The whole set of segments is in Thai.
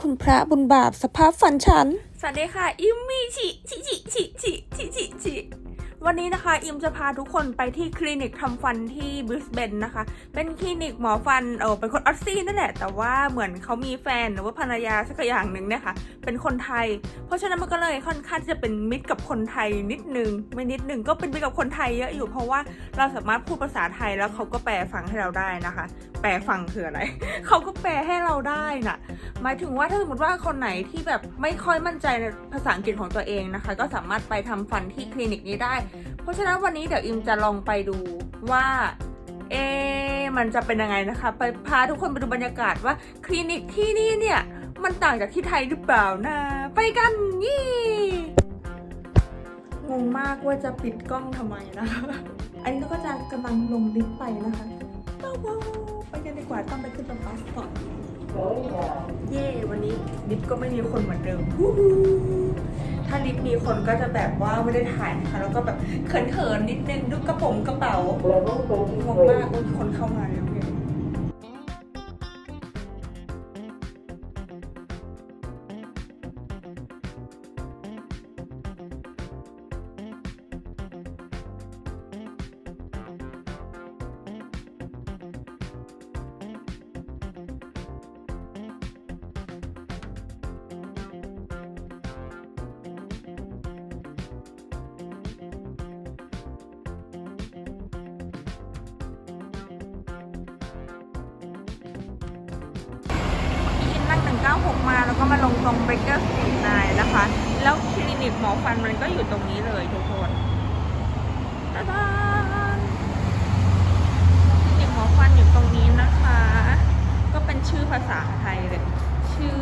คุณพระบุญบาปสภาพฝันฉัน สวัสดีค่ะ อิมมี่ชิชิชิชิชิชิชิ วันนี้นะคะอิมจะพาทุกคนไปที่คลินิกทำฟันที่บริสเบนนะคะ เป็นคลินิกหมอฟันเออเป็นคนออสซี่นั่นแหละ แต่ว่าเหมือนเขามีแฟนหรือว่าภรรยาสักอย่างหนึ่งเนี่ยค่ะเป็นคนไทย เพราะฉะนั้นมันก็เลยค่อนข้างที่จะเป็นมิตรกับคนไทยนิดนึงไม่นิดนึงก็เป็นมิตรกับคนไทยเยอะอยู่ เพราะว่าเราสามารถพูดภาษาไทยแล้วเขาก็แปลฟังให้เราได้นะคะ แปลฟังคืออะไรเขาก็แปลให้เราได้น่ะ หมายถึงว่าถ้าสมมติว่าคนไหนที่แบบไม่ค่อยมั่นใจในภาษาอังกฤษของตัวเองนะคะ ก็สามารถไปทำฟันที่คลินิกนี้ได้ ราะฉะนั้นวันนี้เดี๋ยวอิมจะลองไปดูว่าเอ มันจะเป็นยังไงนะคะ ไปพาทุกคนไปดูบรรยากาศว่าคลินิกที่นี่เนี่ย มันต่างจากที่ไทยหรือเปล่านะ ไปกันยี่งงมากว่าจะปิดกล้องทำไมนะคะ อันนี้เราก็จะกำลังลงลิฟต์ไปนะคะว้าวไปกันดีกว่าต้องไปขึ้นรถบัสก่อนเย่วันนี้ลิฟต์ก็ไม่มีคนเหมือนเดิมฮู้ ถ้าลิฟต์มีคนก็จะแบบว่าไม่ได้ถ่ายนะคะ แล้วก็แบบเขินๆนิดนึงดูกระโป๋องกระเป๋างงมากว่ามีคนเข้ามาแล้ว 96 มาแล้วก็มาลงตรงเบเกอร์สตรีทนายนะคะ แล้วคลินิกหมอฟันมันก็อยู่ตรงนี้เลยทุกคนตาดานคลินิกหมอฟันอยู่ตรงนี้นะคะ ก็เป็นชื่อภาษาไทยเลย ชื่อ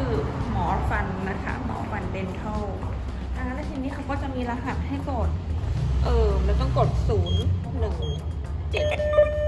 หมอฟันนะคะ หมอฟันเดนทัลอ่าแล้วทีนี้เขาก็จะมีรหัสให้กด เออแล้วต้องกด 0 1 7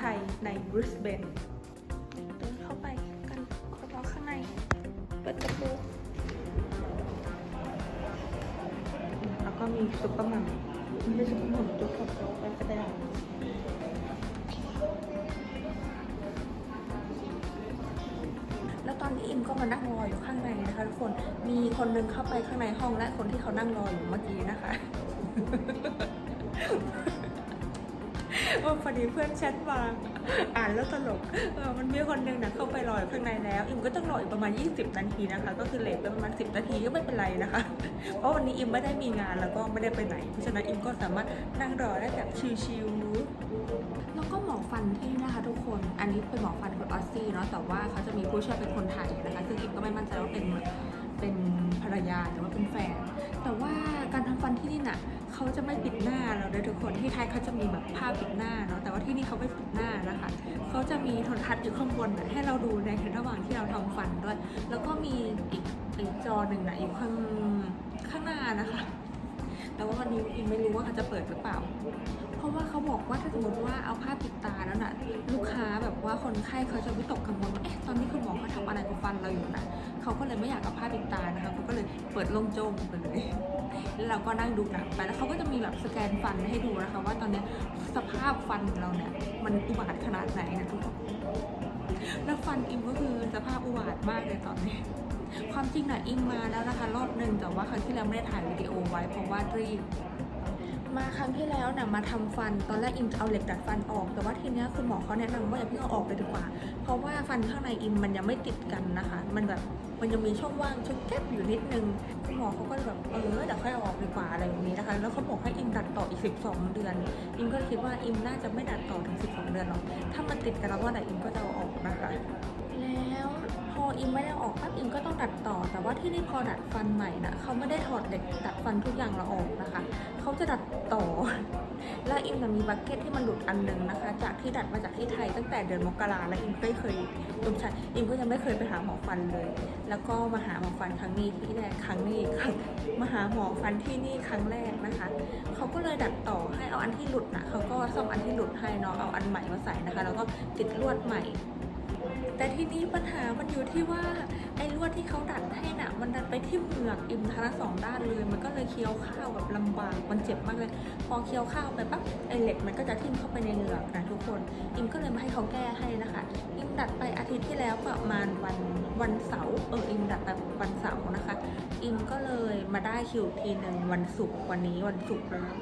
ไทยในบริสเบนเดินเข้าไปกันคนรอข้างใน เปิดประตูแล้วก็มีซุปเปอร์มัมไม่ใช่ซุปเปอร์มัมตัวขับรถไปก็ได้แล้วตอนนี้อิมก็มานั่งรออยู่ข้างในนะคะทุกคน มีคนนึงเข้าไปข้างในห้องและคนที่เขานั่งรออยู่เมื่อกี้นะคะ เออพอดีเพื่อนแชทมา อ่านแล้วตลกเออมันมีคนหนึ่งนะเข้าไปรออยู่ข้างในแล้ว อิมก็ต้องรออีกประมาณ 20 นาทีนะคะ ก็คือเลทไปประมาณ 10 นาทีก็ไม่เป็นไรนะคะ เพราะวันนี้อิมไม่ได้มีงานแล้วก็ไม่ได้ไปไหน เพราะฉะนั้นอิมก็สามารถนั่งรอได้แบบชิลๆแล้วก็หมอฟันที่นี่นะคะทุกคน อันนี้เป็นหมอฟันคนออสซี่เนาะ แต่ว่าเขาจะมีผู้ช่วยเป็นคนไทยนะคะ ซึ่งอิมก็ไม่มั่นใจว่าเป็นเป็นภรรยาหรือว่าเป็นแฟน แต่ว่าการทำฟันที่นี่น่ะ เขาจะไม่ปิดหน้าเราด้วยทุกคนที่ไทยเขาจะมีแบบผ้าปิดหน้าเนาะแต่ว่าที่นี่เขาไม่ปิดหน้านะคะเขาจะมีโทรทัศน์อยู่ข้างบนให้เราดูในระหว่างที่เราทำฟันด้วย แล้วก็มีอีกอีกจอหนึ่งนะอยู่ข้างข้างหน้านะคะแต่ว่าวันนี้อิมไม่รู้ว่าเขาจะเปิดหรือเปล่า เพราะว่าเขาบอกว่าถ้าสมมติว่าเอาผ้าปิดตาแล้วน่ะลูกค้าแบบว่าคนไข้เขาจะวิตกกังวลว่าเอ๊ะตอนนี้คุณหมอเขาทำอะไรกับฟันเราอยู่นะเขาก็เลยไม่อยากเอาผ้าปิดตานะคะเขาก็เลยเปิดโล่งโจ้งไปเลย แล้วเราก็นั่งดูหนังไปแล้วเขาก็จะมีแบบสแกนฟันให้ดูนะคะ ว่าตอนนี้สภาพฟันเราเนี่ยมันอุบาทขนาดไหนนะทุกคนแล้วฟันอิมก็คือสภาพอุบาทมากเลยตอนนี้ความจริงน่ะอิมมาแล้วนะคะรอบหนึ่งแต่ว่าครั้งที่แล้วไม่ได้ถ่ายวิดีโอไว้เพราะว่ารีบ มาครั้งที่แล้วนี่ยมาทำฟันตอนแรกอิมจะเอาเหล็กดัดฟันออก แต่ว่าทีเนี้ยคุณหมอเขาแนะนำว่าอย่าเพิ่งเอาออกเลยดีกว่า เพราะว่าฟันข้างในอิมมันยังไม่ติดกันนะคะ มันแบบมันยังมีช่องว่างช่องแก๊บอยู่นิดนึงคุณหมอเขาก็เลยแบบเออเดี๋ยวค่อยออกดีกว่าอะไรแบบนี้นะคะ แล้วเขาบอกให้อิมดัดต่ออีก 12 เดือน อิมก็คิดว่าอิมน่าจะไม่ดัดต่อถึง 12 เดือนหรอกถ้ามันติดกันแล้วว่าไหนอิมก็จะเอาออกนะคะแล้วพออิมไม่ได้ออกปั๊บอิมก็ต้องดัดต่อ ว่าที่นี่พอดัดฟันใหม่นะเขาไม่ได้ถอดเหล็กดัดฟันทุกอย่างเราออกนะคะเขาจะดัดต่อ แล้วอิมจะมีบักเก็ตที่มันหลุดอันหนึ่งนะคะ จากที่ดัดมาจากที่ไทยตั้งแต่เดือนมกราแล้วอิมไม่เคยอิมใช่อิมก็ยังไม่เคยไปหาหมอฟันเลย แล้วก็มาหาหมอฟันครั้งนี้ที่แรกครั้งนี้ครั้งมาหาหมอฟันที่นี่ครั้งแรกนะคะเขาก็เลยดัดต่อให้เอาอันที่หลุดนะเขาก็ซ่อมอันที่หลุดให้เนาะเอาอันใหม่มาใส่นะคะ แล้วก็ติดลวดใหม่ แต่ที่นี่ปัญหามันอยู่ที่ว่าไอ้ลวดที่เขาดัดให้น่ะ มันดัดไปที่เหงือกอิมทั้งสองด้านเลย มันก็เลยเคี้ยวข้าวแบบลำบาก มันเจ็บมากเลย พอเคี้ยวข้าวไปปั๊บไอ้เหล็กมันก็จะทิ่มเข้าไปในเหงือกนะทุกคน อิมก็เลยมาให้เขาแก้ให้นะคะ อิมดัดไปอาทิตย์ที่แล้วประมาณวันวันเสาร์ เออ อิมดัดไปวันเสาร์นะคะ อิมก็เลยมาได้คิวทีหนึ่งวันศุกร์วันนี้วันศุกร์แล้ว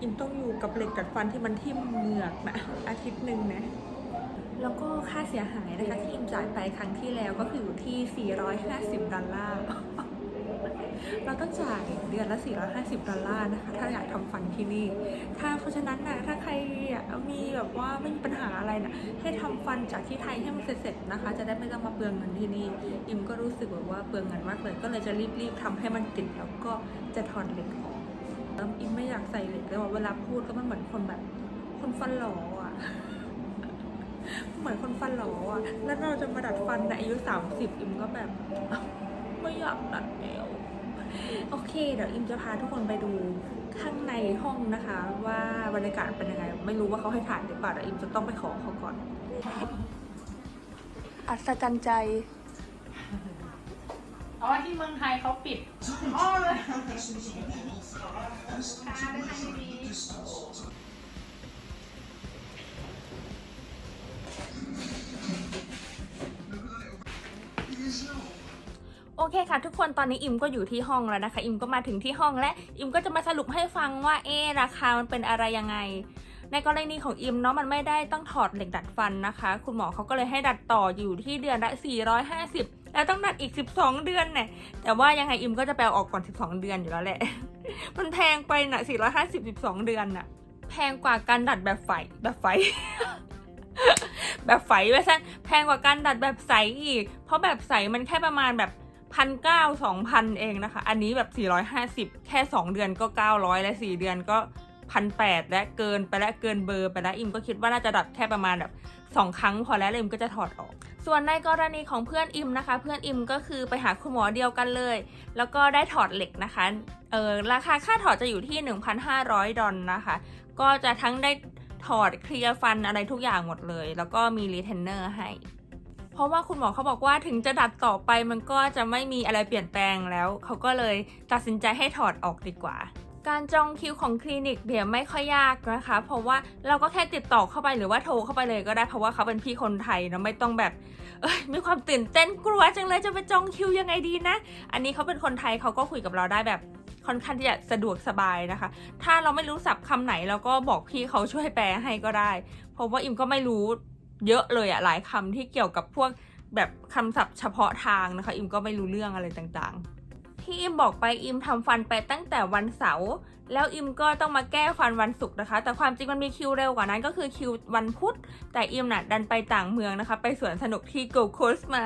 อิมต้องอยู่กับเหล็กดัดฟันที่มันทิ่มเหงือกนะอาทิตย์หนึ่งนะ แล้วก็ค่าเสียหายนะคะที่อิมจ่ายไปครั้งที่แล้วก็คืออยู่ที่ 450 ดอลลาร์เราต้องจ่ายเดือนละ 450 ดอลลาร์นะคะ ถ้าอยากทำฟันที่นี่ ถ้าเพราะฉะนั้นนะถ้าใครอะมีแบบว่าไม่มีปัญหาอะไรนะให้ทำฟันจากที่ไทยให้มันเสร็จๆนะคะ จะได้ไม่ต้องมาเปลืองเงินที่นี่ อิมก็รู้สึกแบบว่าเปลืองเงินมากเลย ก็เลยจะรีบๆทำให้มันติดแล้วก็จะถอดเหล็กออกแล้วอิมไม่อยากใส่เหล็กเลยว่าเวลาพูดก็มันเหมือนคนแบบคนฟันหลออะ เหมือนคนฟันหลออะ แล้วเราจะมาดัดฟันในอายุ30อิมก็แบบ ไม่อยากดัดแล้ว โอเค เดี๋ยวอิมจะพาทุกคนไปดูข้างในห้องนะคะ ว่าบรรยากาศเป็นยังไง ไม่รู้ว่าเขาให้ถ่ายหรือเปล่าแต่อิมจะต้องไปขอเขาก่อน อัศจรรย์ใจ อ๋อที่เมืองไทยเขาปิดอ๋อเลยค่ะได้ทางดี โอเคค่ะทุกคนตอนนี้อิมก็อยู่ที่ห้องแล้วนะคะ อิมก็มาถึงที่ห้องและอิมก็จะมาสรุปให้ฟังว่าเอราคามันเป็นอะไรยังไง ในกรณีของอิมเนาะมันไม่ได้ต้องถอดเหล็กดัดฟันนะคะ คุณหมอเขาก็เลยให้ดัดต่ออยู่ที่เดือนละ 450 แล้วต้องดัดอีก 12 เดือนเนี่ยแต่ว่ายังไงอิมก็จะแปลออกก่อน 12 เดือนอยู่แล้วแหละ มันแพงไปนะ450 12 เดือนน่ะ แพงกว่าการดัดแบบไฟแบบไฟแบบไฟไว้ซะแพงกว่าการดัดแบบใสอีก เพราะแบบใสมันแค่ประมาณแบบ พันเก้าสองพันเองนะคะ อันนี้แบบสี่ร้อยห้าสิบแค่สองเดือนก็เก้าร้อยและสี่เดือนก็พันแปดและเกินไปและเกินเบอร์ไปแล้วอิมก็คิดว่าน่าจะดัดแค่ประมาณแบบสองครั้งพอแล้วแล้วอิมก็จะถอดออก ส่วนในกรณีของเพื่อนอิมนะคะ เพื่อนอิมก็คือไปหาคุณหมอเดียวกันเลย แล้วก็ได้ถอดเหล็กนะคะเออราคาค่าถอดจะอยู่ที่ 1,500 ดอลนะคะ ก็จะทั้งได้ถอดเคลียร์ฟันอะไรทุกอย่างหมดเลย แล้วก็มีรีเทนเนอร์ให้ เพราะว่าคุณหมอเขาบอกว่าถึงจะดัดต่อไปมันก็จะไม่มีอะไรเปลี่ยนแปลงแล้ว เขาก็เลยตัดสินใจให้ถอดออกดีกว่า การจองคิวของคลินิกเดี๋ยวไม่ค่อยยากนะคะ เพราะว่าเราก็แค่ติดต่อเข้าไปหรือว่าโทรเข้าไปเลยก็ได้เพราะว่าเขาเป็นพี่คนไทยเนอะไม่ต้องแบบเอ้ยมีความตื่นเต้นกลัวจังเลยจะไปจองคิวยังไงดีนะ อันนี้เขาเป็นคนไทยเขาก็คุยกับเราได้แบบค่อนข้างที่จะสะดวกสบายนะคะ ถ้าเราไม่รู้ศัพท์คำไหนเราก็บอกพี่เขาช่วยแปลให้ก็ได้ เพราะว่าอิมก็ไม่รู้ เยอะเลยอะหลายคำที่เกี่ยวกับพวกแบบคำศัพท์เฉพาะทางนะคะ อิมก็ไม่รู้เรื่องอะไรต่างๆ ที่อิมบอกไปอิมทำฟันไปตั้งแต่วันเสาร์แล้วอิมก็ต้องมาแก้ฟันวันศุกร์นะคะ แต่ความจริงมันมีคิวเร็วกว่านั้นก็คือคิววันพุธ แต่อิมน่ะดันไปต่างเมืองนะคะ ไปสวนสนุกที่โกลด์โคสต์มา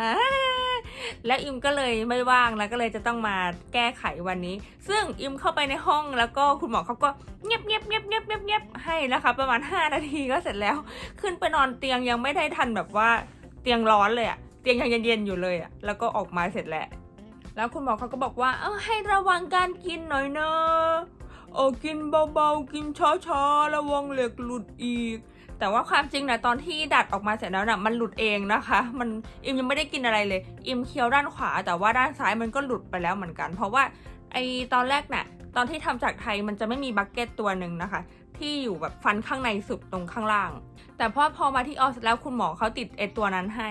และอิมก็เลยไม่ว่างแล้วก็เลยจะต้องมาแก้ไขวันนี้ ซึ่งอิมเข้าไปในห้องแล้วก็คุณหมอเขาก็เงียบเงียบเงียบเงียบเงียบเงียบให้นะคะประมาณ 5 นาทีก็เสร็จแล้ว ขึ้นไปนอนเตียงยังไม่ได้ทันแบบว่าเตียงร้อนเลยอะเตียงยังเย็นๆอยู่เลยอะแล้วก็ออกมาเสร็จแล้วแล้วคุณหมอเขาก็บอกว่าเออให้ระวังการกินหน่อยเนะเออกินเบาๆ กินช้าๆ ระวังเหล็กหลุดอีก แต่ว่าความจริงนะตอนที่ดัดออกมาเสร็จแล้วนะมันหลุดเองนะคะ มันอิมยังไม่ได้กินอะไรเลย อิมเคี้ยวด้านขวา แต่ว่าด้านซ้ายมันก็หลุดไปแล้วเหมือนกัน เพราะว่าไอตอนแรกน่ะตอนที่ทำจากไทยมันจะไม่มีบักเก็ตตัวหนึ่งนะคะ ที่อยู่แบบฟันข้างในสุดตรงข้างล่าง แต่พอพอมาที่ออสแล้วคุณหมอเขาติดไอตัวนั้นให้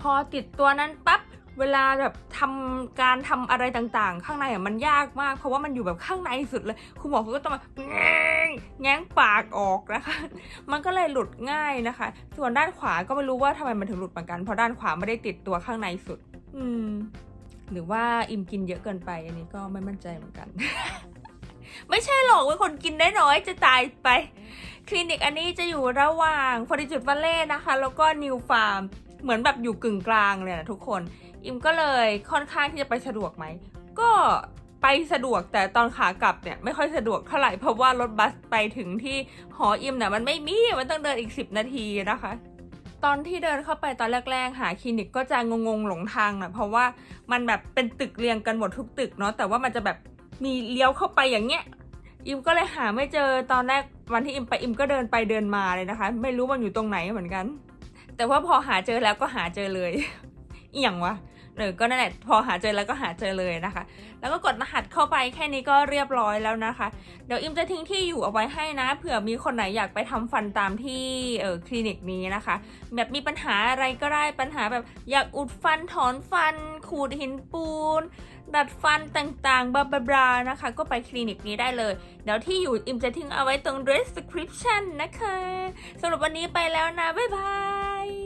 พอติดตัวนั้นปั๊บ เวลาแบบทำการทำอะไรต่างๆ ข้างในอะมันยากมาก เพราะว่ามันอยู่แบบข้างในสุดเลย คุณหมอเขาก็ต้องมาแง้งแง้งปากออกนะคะ มันก็เลยหลุดง่ายนะคะ ส่วนด้านขวาก็ไม่รู้ว่าทำไมมันถึงหลุดเหมือนกัน เพราะด้านขวาไม่ได้ติดตัวข้างในสุด อืม หรือว่าอิ่มกินเยอะเกินไป อันนี้ก็ไม่มั่นใจเหมือนกัน ไม่ใช่หรอกว่าคนกินได้น้อยจะตายไป คลินิกอันนี้จะอยู่ระหว่างฟอร์ดิจูดวัลเล่นะคะ แล้วก็นิวฟาร์ม เหมือนแบบอยู่กึ่งกลางเลยนะทุกคน อิมก็เลยค่อนข้างที่จะไปสะดวกไหม ก็ไปสะดวกแต่ตอนขากลับเนี่ยไม่ค่อยสะดวกเท่าไหร่เพราะว่ารถบัสไปถึงที่หออิมเนี่ยมันไม่มีมันต้องเดินอีก 10 นาทีนะคะ ตอนที่เดินเข้าไปตอนแรกๆ หาคลินิกก็จะงงๆหลงทางหน่อยเพราะว่ามันแบบเป็นตึกเรียงกันหมดทุกตึกเนาะแต่ว่ามันจะแบบมีเลี้ยวเข้าไปอย่างเงี้ยอิมก็เลยหาไม่เจอตอนแรกวันที่อิมไปอิมก็เดินไปเดินมาเลยนะคะ ไม่รู้มันอยู่ตรงไหนเหมือนกัน แต่ว่าพอหาเจอแล้วก็หาเจอเลย เอหย่ยงวะ เออก็นั่นแหละพอหาเจอแล้วก็หาเจอเลยนะคะ แล้วก็กดรหัสเข้าไปแค่นี้ก็เรียบร้อยแล้วนะคะ เดี๋ยวอิมจะทิ้งที่อยู่เอาไว้ให้นะเผื่อมีคนไหนอยากไปทำฟันตามที่เออคลินิกนี้นะคะ แบบมีปัญหาอะไรก็ได้ปัญหาแบบอยากอุดฟันถอนฟัน ขูดหินปูน ดัดฟันต่างๆบาบลาบลานะคะ ก็ไปคลินิกนี้ได้เลย เดี๋ยวที่อยู่อิมจะทิ้งเอาไว้ตรง description นะคะสำหรับวันนี้ไปแล้วนะบ๊ายบาย